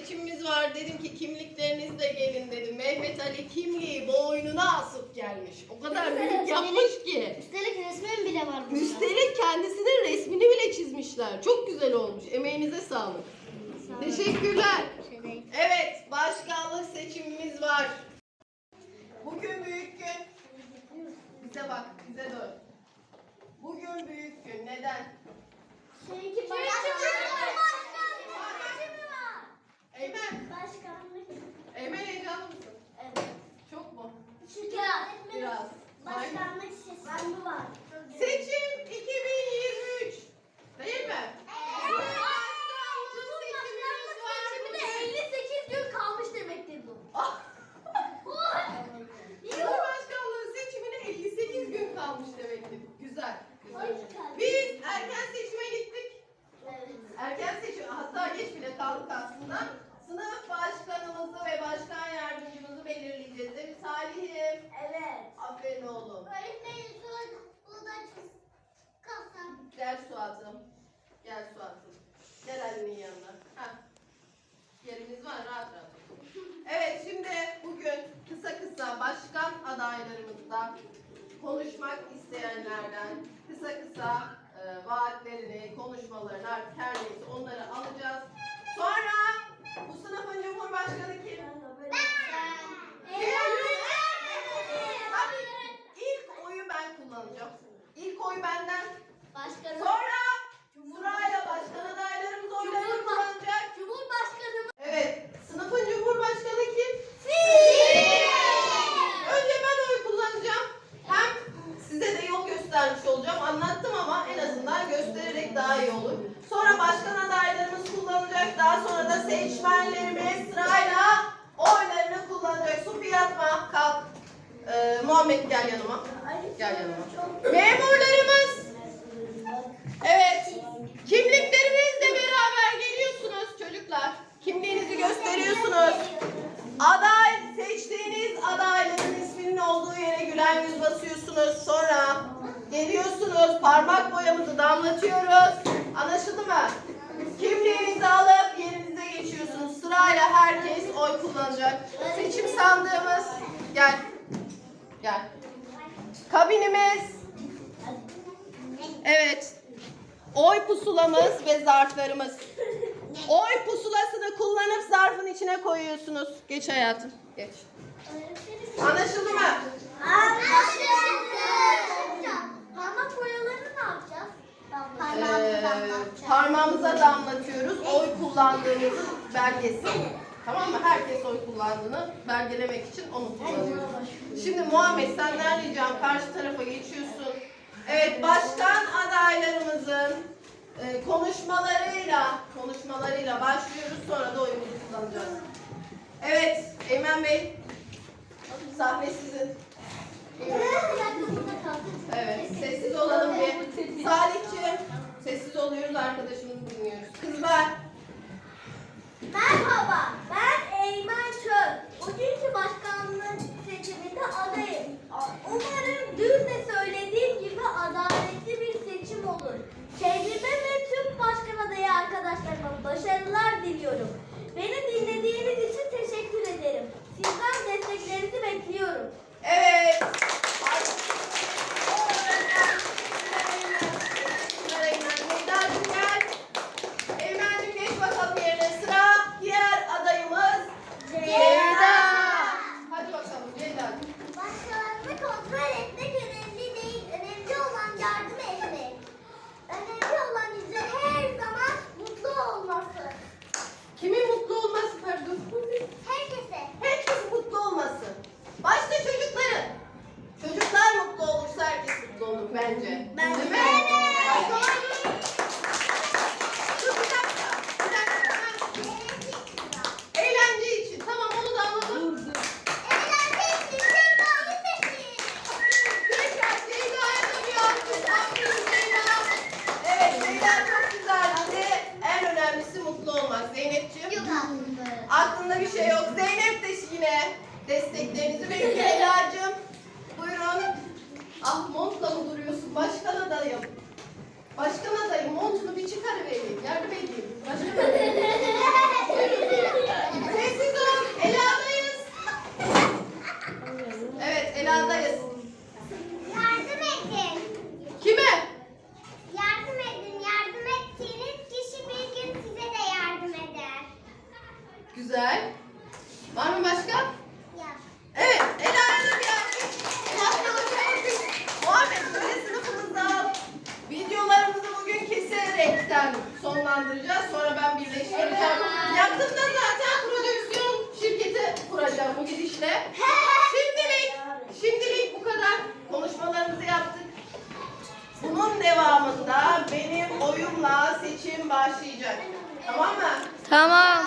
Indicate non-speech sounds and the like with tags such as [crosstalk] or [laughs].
seçimimiz var. Dedim ki kimliklerinizle gelin dedim. Mehmet Ali kimliği boynuna asıp gelmiş. O kadar büyük [laughs] yapmış ki. Üstelik resmin bile var. burada. Üstelik kendisinin resmini bile çizmişler. Çok güzel olmuş. Emeğinize sağlık. Sağ. Teşekkürler. Evet, başkanlık seçimimiz var. Bugün büyük gün. Bize bak, bize dön. Bugün büyük gün. Neden? Çünkü bana... Eymen, Başkanlık. Eymen heyecanlı mısın? Evet. Çok mu? Çünkü Biraz. Başkanlık seçimi var. Seçim 2023. Değil mi? kalmış demektir bu. Ah! Cumhurbaşkanlığı seçimine 58 gün kalmış demektir. Güzel. güzel. Biz erken seçime gittik. Erken seçim hatta geç bile kaldık aslında. Sınıf başkanımızı ve başkan yardımcımızı belirleyeceğiz değil mi Salih'im? Evet. Aferin oğlum. Öğretmenim sonra bu da kasam. Gel Suat'ım. Gel Suat'ım. Gel Ali'nin yanına. Heh. Yerimiz var rahat rahat. Evet şimdi bugün kısa kısa başkan adaylarımızla konuşmak isteyenlerden kısa kısa e, vaatlerini, konuşmalarını artık her neyse onları alacağız. Sonra bu sınıfın cumhurbaşkanı kim? Hadi ilk oyu ben kullanacağım. İlk oy benden. Başkanım. Sonra sırayla başkan adaylarımız oylarını kullanacak. Cumhurbaşkanımız. Evet, sınıfın cumhurbaşkanı kim? Önce ben oy kullanacağım. Hem size göstermiş olacağım. Anlattım ama en azından göstererek daha iyi olur. Sonra başkan adaylarımız kullanacak. Daha sonra da seçmenlerimiz sırayla oylarını kullanacak. Supi yatma, kalk. Ee, Muhammed gel yanıma. Gel yanıma. Memurlarımız. Evet. Kimliklerinizle beraber geliyorsunuz çocuklar. Kimliğinizi gösteriyorsunuz. Aday, seçtiğiniz adayların isminin olduğu yere gülen yüz basıyorsunuz. Sonra geliyorsunuz, parmak boyamızı damlatıyoruz. Anlaşıldı mı? Kimliğinizi alıp yerinize geçiyorsunuz. Sırayla herkes oy kullanacak. Seçim sandığımız, gel. Gel. Kabinimiz, evet. Oy pusulamız ve zarflarımız. Oy pusulasını kullanıp zarfın içine koyuyorsunuz. Geç hayatım. Geç. Anlaşıldı mı? Parmak boyalarını ne yapacağız? Ee, parmağımıza damlatıyoruz. Oy kullandığımızın belgesi. Tamam mı? Herkes oy kullandığını belgelemek için onu kullanıyoruz. Şimdi Muhammed senden ricam karşı tarafa geçiyorsun. Evet başkan adaylarımızın e, konuşmalarıyla konuşmalarıyla başlıyoruz. Sonra da oyumuzu kullanacağız. Evet Eymen Bey sahne sizin. Evet, adayım. Umarım bence. Bence Değil mi? Evet. Dur bir dakika. Bir dakika. Ha, Eğlence için. Tamam onu da anladım. Tekrar Ceyda'ya da bir alkış. Aferin Ceyda. Evet Ceyda çok güzeldi. En önemlisi mutlu olmak. Zeynep'ciğim. Aklında bir şey yok. Zeynep de yine desteklerinizi bekliyor. [laughs] Ela'cığım. Buyurun. Ah montla mı duruyorsun? Başkan adayım. Başkan adayım montunu bir çıkarıvereyim. Yardım edeyim. Başkan için başlayacak. Tamam mı? Tamam.